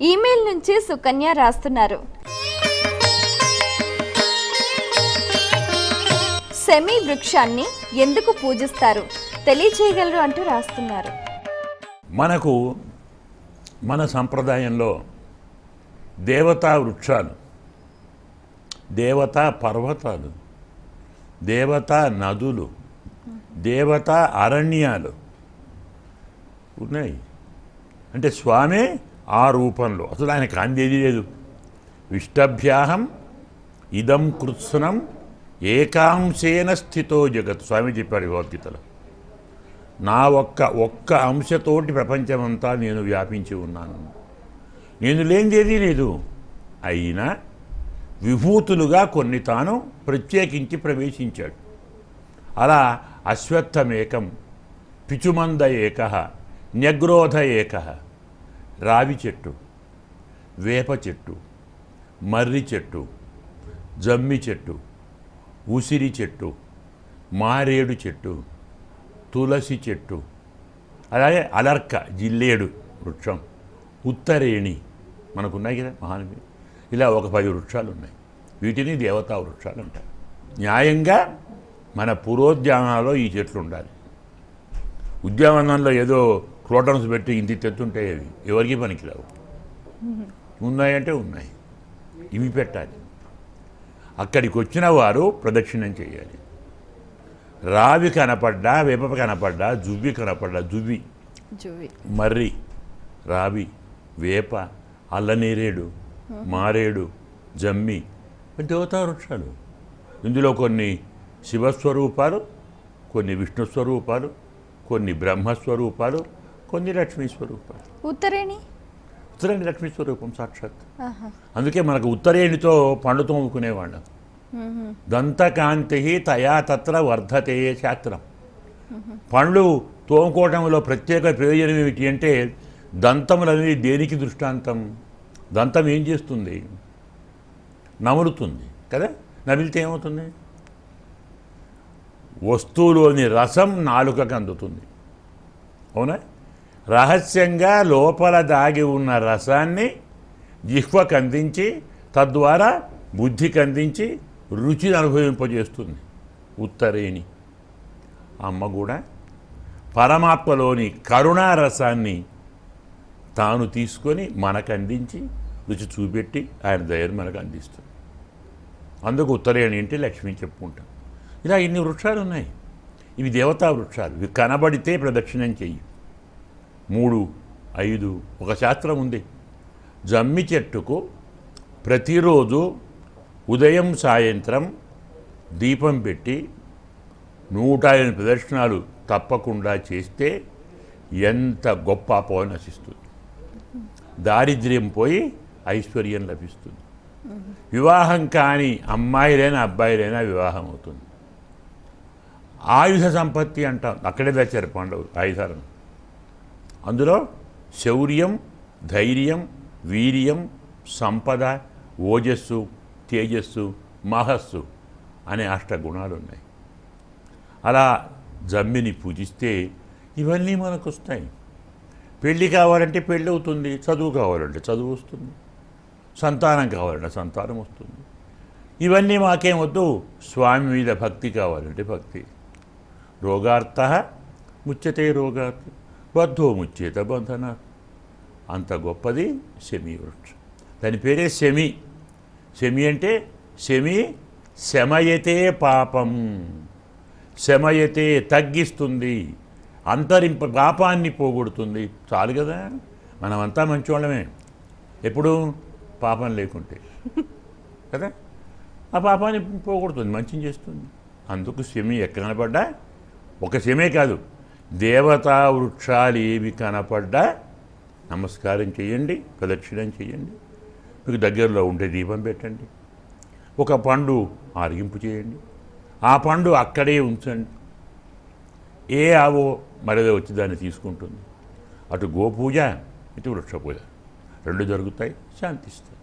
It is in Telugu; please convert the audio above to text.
ఈమెయిల్ నుంచి సుకన్య రాస్తున్నారు. సెమీ వృక్షాన్ని ఎందుకు పూజిస్తారు? తెలియచేయగలరు అంటూ రాస్తున్నారు. మనకు మన సంప్రదాయంలో దేవతా వృక్షాలు దేవతా పర్వతాలు దేవతా నదులు దేవతా అరణ్యాలు ఉన్నాయి. అంటే స్వామి ఆ రూపంలో. అసలు ఆయన కాందేది లేదు. విష్టభ్యాహం ఇదం కృత్సనం ఏకాంశేన స్థితో జగత్. స్వామి చెప్పాడు భగవద్గీతలో. నా ఒక్క ఒక్క అంశతోటి ప్రపంచమంతా నేను వ్యాపించి ఉన్నాను. నేను లేనిదేది లేదు. అయినా విభూతులుగా కొన్ని తాను ప్రత్యేకించి ప్రవేశించాడు. అలా అశ్వత్థమేకం పిచుమంద ఏక న్యగ్రోధ ఏక రావి చెట్టు వేప చెట్టు మర్రి చెట్టు జమ్మి చెట్టు ఉసిరి చెట్టు మారేడు చెట్టు తులసి చెట్టు అలాగే అలర్క జిల్లేడు వృక్షం ఉత్తరేణి మనకున్నాయి కదా మహానవి ఇలా ఒక పది వృక్షాలు ఉన్నాయి వీటిని దేవతా వృక్షాలు అంటారు. న్యాయంగా మన పూర్వోద్యానాల్లో ఈ చెట్లు ఉండాలి. ఉద్యానవనంలో ఏదో క్రోటన్స్ పెట్టి ఇంటి తెత్తుంటే అవి ఎవరికి పనికిరావు. ఉన్నాయంటే ఉన్నాయి. ఇవి పెట్టాలి. అక్కడికి వచ్చిన వారు ప్రదక్షిణం చేయాలి. రావి కనపడ్డా వేప కనపడ్డా జువ్వి కనపడ్డా జువ్వి. జువి మర్రి రావి వేప అల్లనేరేడు మారేడు జమ్మి. దేవతా వృక్షాలు. ఇందులో కొన్ని శివస్వరూపాలు కొన్ని విష్ణు స్వరూపాలు కొన్ని బ్రహ్మస్వరూపాలు కొన్ని లక్ష్మీ స్వరూపాలు. ఉత్తరేణి? ఉత్తరేణి లక్ష్మీ స్వరూపం సాక్షాత్. అందుకే మనకు ఉత్తరేణితో పండు తోముకునేవాళ్ళం. దంతకాంతి తయా తత్ర వర్ధతే శాస్త్రం. పండ్లు తోముకోవటంలో ప్రత్యేక ప్రయోజనం ఏమిటి అంటే దంతములు అనేది దేనికి దృష్టాంతం? దంతం ఏం చేస్తుంది? నములుతుంది. కదా? నమిలితే ఏమవుతుంది? వస్తువులోని రసం నాలుకకు అందుతుంది. అవునా? రహస్యంగా లోపల దాగి ఉన్న రసాన్ని జిహ్వకు అందించి తద్వారా బుద్ధికి అందించి రుచిని అనుభవింపజేస్తుంది ఉత్తరేణి. అమ్మ కూడా పరమాత్మలోని కరుణారసాన్ని తాను తీసుకొని మనకు అందించి రుచి చూపెట్టి ఆయన దయను మనకు అందిస్తుంది. అందుకు ఉత్తరేణి అంటే లక్ష్మి చెప్పుకుంటాం. ఇలా ఇన్ని వృక్షాలు ఉన్నాయి. ఇవి దేవతా వృక్షాలు. ఇవి కనబడితే ప్రదక్షిణం చెయ్యి. మూడు ఐదు ఒక శాస్త్రం ఉంది. జమ్మి చెట్టుకు ప్రతిరోజు ఉదయం సాయంత్రం దీపం పెట్టి నూట ఎనిమిది ప్రదర్శనాలు తప్పకుండా చేస్తే ఎంత గొప్ప అపవ నశిస్తుంది. దారిద్ర్యం పోయి ఐశ్వర్యం లభిస్తుంది. వివాహం కాని అమ్మాయిలైనా అబ్బాయిలైనా వివాహం అవుతుంది. ఆయుధ సంపత్తి అంటాం. అక్కడే తెచ్చారు పాండవులు ఆయుధాలను. అందులో శౌర్యం ధైర్యం వీర్యం సంపద ఓజస్సు తేజస్సు మహస్సు అనే అష్టగుణాలు ఉన్నాయి అలా జమ్మిని పూజిస్తే ఇవన్నీ మనకు వస్తాయి పెళ్ళి కావాలంటే పెళ్ళి అవుతుంది చదువు కావాలంటే చదువు వస్తుంది సంతానం కావాలంటే సంతానం వస్తుంది. ఇవన్నీ మాకేం వద్దు స్వామి మీద భక్తి కావాలంటే భక్తి. రోగార్థ ముచ్చతే రోగార్థ. బద్ధోముచ్చేత బంధన అంత గొప్పది శమి వృక్షం. దాని పేరే శమి. శమి అంటే శమి శమయతే పాపం. శమయతే తగ్గిస్తుంది. అంతరింప పాపాన్ని పోగొడుతుంది. చాలు కదా. మనమంతా మంచివాళ్ళమే ఎప్పుడు పాపం లేకుంటే. కదా. ఆ పాపాన్ని పోగొడుతుంది మంచిని చేస్తుంది. అందుకు శమి ఎక్కడ కనపడ్డా? ఒక శమే కాదు. దేవతా వృక్షాలు ఏవి కనపడ్డా నమస్కారం చేయండి ప్రదక్షిణం చేయండి. మీకు దగ్గరలో ఉండే దీపం పెట్టండి. ఒక పండు ఆరగింపు చేయండి. ఆ పండు అక్కడే ఉంచండి. ఏ ఆవో మరేదో వచ్చి దాన్ని తీసుకుంటుంది. అటు గోపూజ ఇటు వృక్ష పూజ రెండు జరుగుతాయి శాంతిస్తాయి.